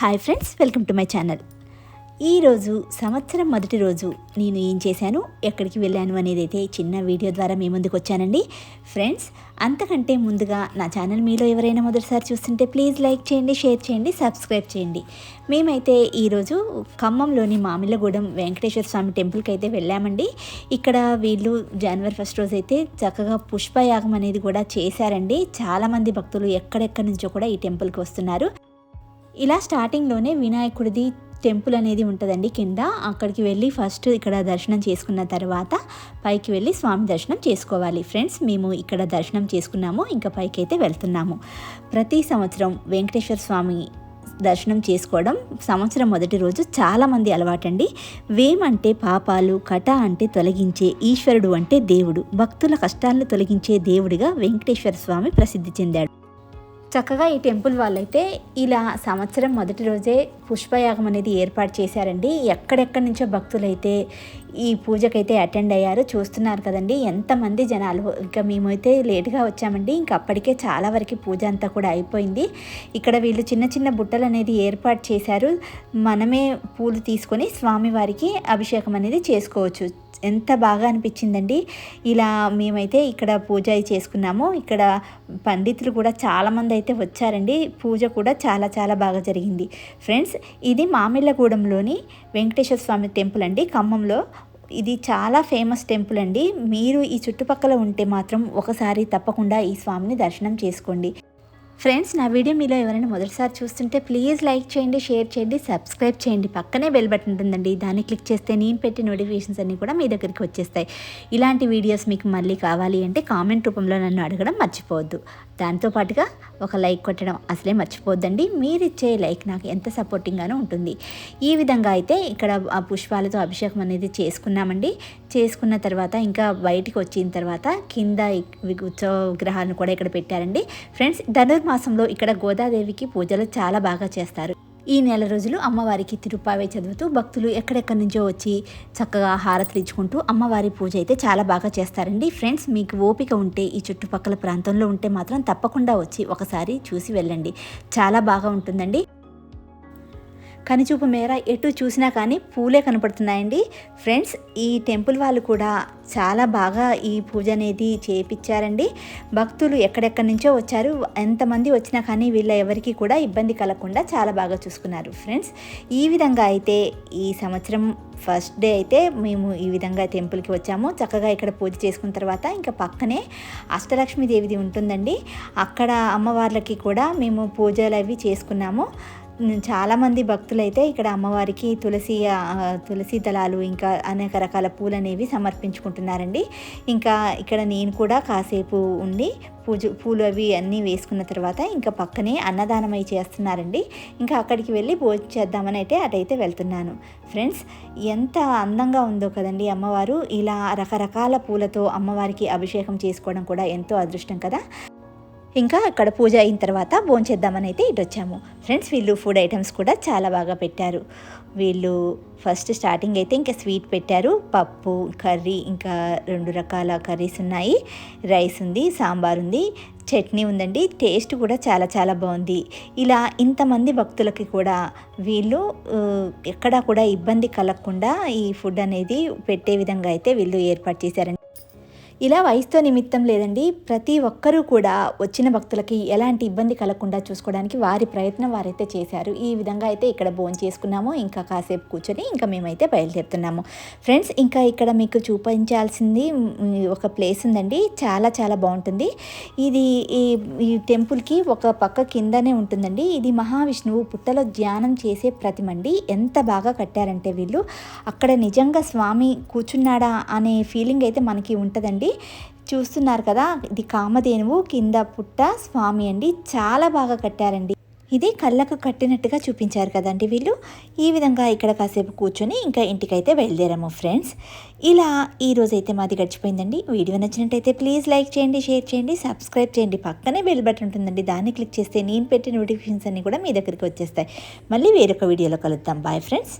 Hi friends welcome to my channel. ఈరోజు సంవత్సరం మొదటి రోజు నేను ఏం చేశాను ఎక్కడికి వెళ్ళాను అనేది అయితే చిన్న వీడియో ద్వారా మీ ముందుకు వచ్చానండి. ఫ్రెండ్స్ అంతకంటే ముందుగా నా ఛానల్ మీలో ఎవరైనా మొదటిసారి చూస్తుంటే ప్లీజ్ లైక్ చేయండి షేర్ చేయండి సబ్స్క్రైబ్ చేయండి. మేమైతే ఈరోజు ఖమ్మంలోని మామిళ్ళగూడెం వెంకటేశ్వర స్వామి టెంపుల్కి అయితే వెళ్ళామండి. ఇక్కడ వీళ్ళు జనవరి ఫస్ట్ రోజు అయితే చక్కగా పుష్పయాగం అనేది కూడా చేశారండి. చాలామంది భక్తులు ఎక్కడెక్కడి నుంచో కూడా ఈ టెంపుల్కి వస్తున్నారు. ఇలా స్టార్టింగ్లోనే వినాయకుడిది టెంపుల్ అనేది ఉంటుందండి కింద. అక్కడికి వెళ్ళి ఫస్ట్ ఇక్కడ దర్శనం చేసుకున్న తర్వాత పైకి వెళ్ళి స్వామి దర్శనం చేసుకోవాలి. ఫ్రెండ్స్ మేము ఇక్కడ దర్శనం చేసుకున్నాము ఇంకా పైకి అయితే వెళ్తున్నాము. ప్రతి సంవత్సరం వెంకటేశ్వర స్వామి దర్శనం చేసుకోవడం సంవత్సరం మొదటి రోజు చాలామంది అలవాటండి. వేమంటే పాపాలు కట అంటే తొలగించే ఈశ్వరుడు అంటే దేవుడు. భక్తుల కష్టాలను తొలగించే దేవుడిగా వెంకటేశ్వర స్వామి ప్రసిద్ధి చెందాడు. చక్కగా ఈ టెంపుల్ వాళ్ళైతే ఇలా సంవత్సరం మొదటి రోజే పుష్పయాగం అనేది ఏర్పాటు చేశారండి. ఎక్కడెక్కడి నుంచో భక్తులైతే ఈ పూజకైతే అటెండ్ అయ్యారు. చూస్తున్నారు కదండి ఎంతమంది జనాలు. ఇంకా మేమైతే లేట్గా వచ్చామండి. ఇంక అప్పటికే చాలా వరకు పూజ అంతా కూడా అయిపోయింది. ఇక్కడ వీళ్ళు చిన్న చిన్న బుట్టలు అనేది ఏర్పాటు చేశారు. మనమే పూలు తీసుకొని స్వామివారికి అభిషేకం అనేది చేసుకోవచ్చు. ఎంత బాగా అనిపించిందండి. ఇలా మేమైతే ఇక్కడ పూజ చేసుకున్నాము. ఇక్కడ పండితులు కూడా చాలామంది అయితే వచ్చారండి. పూజ కూడా చాలా చాలా బాగా జరిగింది. ఫ్రెండ్స్ ఇది మామిళ్ళగూడెంలోని వెంకటేశ్వర స్వామి టెంపుల్ అండి. ఖమ్మంలో ఇది చాలా ఫేమస్ టెంపుల్ అండి. మీరు ఈ చుట్టుపక్కల ఉంటే మాత్రం ఒకసారి తప్పకుండా ఈ స్వామిని దర్శనం చేసుకోండి. ఫ్రెండ్స్ నా వీడియో మీలో ఎవరైనా మొదటిసారి చూస్తుంటే ప్లీజ్ లైక్ చేయండి షేర్ చేయండి సబ్స్క్రైబ్ చేయండి. పక్కనే బెల్ బటన్ ఉంటుందండి. దాన్ని క్లిక్ చేస్తే నేను పెట్టి నోటిఫికేషన్స్ అన్నీ కూడా మీ దగ్గరికి వచ్చేస్తాయి. ఇలాంటి వీడియోస్ మీకు మళ్ళీ కావాలి అంటే కామెంట్ రూపంలో నన్ను అడగడం మర్చిపోవద్దు. దాంతో పాటుగా ఒక లైక్ కొట్టడం అసలే మర్చిపోద్దండి. మీరు ఇచ్చే లైక్ నాకు ఎంత సపోర్టింగ్గానూ ఉంటుంది. ఈ విధంగా అయితే ఇక్కడ ఆ పుష్పాలతో అభిషేకం అనేది చేసుకున్నామండి. చేసుకున్న తర్వాత ఇంకా బయటికి వచ్చిన తర్వాత కింద ఉత్సవ విగ్రహాలను కూడా ఇక్కడ పెట్టారండి. ఫ్రెండ్స్ ధనుర్మాసంలో ఇక్కడ గోదాదేవికి పూజలు చాలా బాగా చేస్తారు. ఈ నెల రోజులు అమ్మవారికి తిరుపావే చదువుతూ భక్తులు ఎక్కడెక్కడి నుంచో వచ్చి చక్కగా హారతులు ఇచ్చుకుంటూ అమ్మవారి పూజ అయితే చాలా బాగా చేస్తారండి. ఫ్రెండ్స్ మీకు ఓపిక ఉంటే ఈ చుట్టుపక్కల ప్రాంతంలో ఉంటే మాత్రం తప్పకుండా వచ్చి ఒకసారి చూసి వెళ్ళండి. చాలా బాగా ఉంటుందండి. కనిచూపు మేర ఎటు చూసినా కానీ పూలే కనపడుతున్నాయండి. ఫ్రెండ్స్ ఈ టెంపుల్ వాళ్ళు కూడా చాలా బాగా ఈ పూజ అనేది చేపించారండి భక్తులు ఎక్కడెక్కడి నుంచో వచ్చారు. ఎంతమంది వచ్చినా కానీ వీళ్ళ ఎవరికి కూడా ఇబ్బంది కలగకుండా చాలా బాగా చూసుకున్నారు. ఫ్రెండ్స్ ఈ విధంగా అయితే ఈ సంవత్సరం ఫస్ట్ డే అయితే మేము ఈ విధంగా టెంపుల్కి వచ్చాము. చక్కగా ఇక్కడ పూజ చేసుకున్న తర్వాత ఇంకా పక్కనే అష్టలక్ష్మీదేవిది ఉంటుందండి. అక్కడ అమ్మవార్లకి కూడా మేము పూజలు అవి చేసుకున్నాము. చాలామంది భక్తులైతే ఇక్కడ అమ్మవారికి తులసి తులసి దళాలు ఇంకా అనేక రకాల పూలు అనేవి సమర్పించుకుంటున్నారండి. ఇంకా ఇక్కడ నేను కూడా కాసేపు ఉండి పూజ పూలు అవి అన్నీ వేసుకున్న తర్వాత ఇంకా పక్కనే అన్నదానం అయి చేస్తున్నారండి. ఇంకా అక్కడికి వెళ్ళి భోజనం చేద్దామని అయితే అటైతే వెళ్తున్నాను. ఫ్రెండ్స్ ఎంత అందంగా ఉందో కదండి అమ్మవారు. ఇలా రకరకాల పూలతో అమ్మవారికి అభిషేకం చేసుకోవడం కూడా ఎంతో అదృష్టం కదా. ఇంకా అక్కడ పూజ అయిన తర్వాత భోంచేద్దామని అయితే ఇటు వచ్చాము. ఫ్రెండ్స్ వీళ్ళు ఫుడ్ ఐటమ్స్ కూడా చాలా బాగా పెట్టారు. వీళ్ళు ఫస్ట్ స్టార్టింగ్ అయితే ఇంకా స్వీట్ పెట్టారు. పప్పు కర్రీ ఇంకా రెండు రకాల కర్రీస్ ఉన్నాయి. రైస్ ఉంది సాంబార్ ఉంది చట్నీ ఉందండి. టేస్ట్ కూడా చాలా చాలా బాగుంది. ఇలా ఇంతమంది భక్తులకి కూడా వీళ్ళు ఎక్కడా కూడా ఇబ్బంది కలగకుండా ఈ ఫుడ్ అనేది పెట్టే విధంగా అయితే వీళ్ళు ఏర్పాటు చేశారండి. ఇలా వయసుతో నిమిత్తం లేదండి ప్రతి ఒక్కరూ కూడా వచ్చిన భక్తులకి ఎలాంటి ఇబ్బంది కలగకుండా చూసుకోవడానికి వారి ప్రయత్నం వారైతే చేశారు. ఈ విధంగా అయితే ఇక్కడ భోజనం చేసుకున్నాము ఇంకా కాసేపు కూర్చొని ఇంకా మేమైతే బయలుదేరుతున్నాము. ఫ్రెండ్స్ ఇంకా ఇక్కడ మీకు చూపించాల్సింది ఒక ప్లేస్ ఉందండి చాలా చాలా బాగుంటుంది. ఇది ఈ ఈ టెంపుల్కి ఒక పక్క కిందనే ఉంటుందండి. ఇది మహావిష్ణువు పుట్టలో ధ్యానం చేసే ప్రతిమండి ఎంత బాగా కట్టారంటే వీళ్ళు. అక్కడ నిజంగా స్వామి కూర్చున్నాడా అనే ఫీలింగ్ అయితే మనకి ఉంటుందండి. చూస్తున్నారు కదా ఇది కామధేనువు కింద పుట్ట స్వామి అండి. చాలా బాగా కట్టారండి. ఇది కళ్ళకు కట్టినట్టుగా చూపించారు కదండి వీళ్ళు. ఈ విధంగా ఇక్కడ కాసేపు కూర్చొని ఇంకా ఇంటికైతే బయలుదేరాము ఫ్రెండ్స్. ఇలా ఈ రోజైతే మాది గడిచిపోయిందండి. వీడియో నచ్చినట్టయితే ప్లీజ్ లైక్ చేయండి షేర్ చేయండి సబ్స్క్రైబ్ చేయండి. పక్కనే బెల్ బటన్ ఉంటుందండి. దాన్ని క్లిక్ చేస్తే నేను పెట్టే నోటిఫికేషన్స్ అన్నీ కూడా మీ దగ్గరికి వచ్చేస్తాయి. మళ్ళీ వేరొక వీడియోలో కలుద్దాం. Bye friends.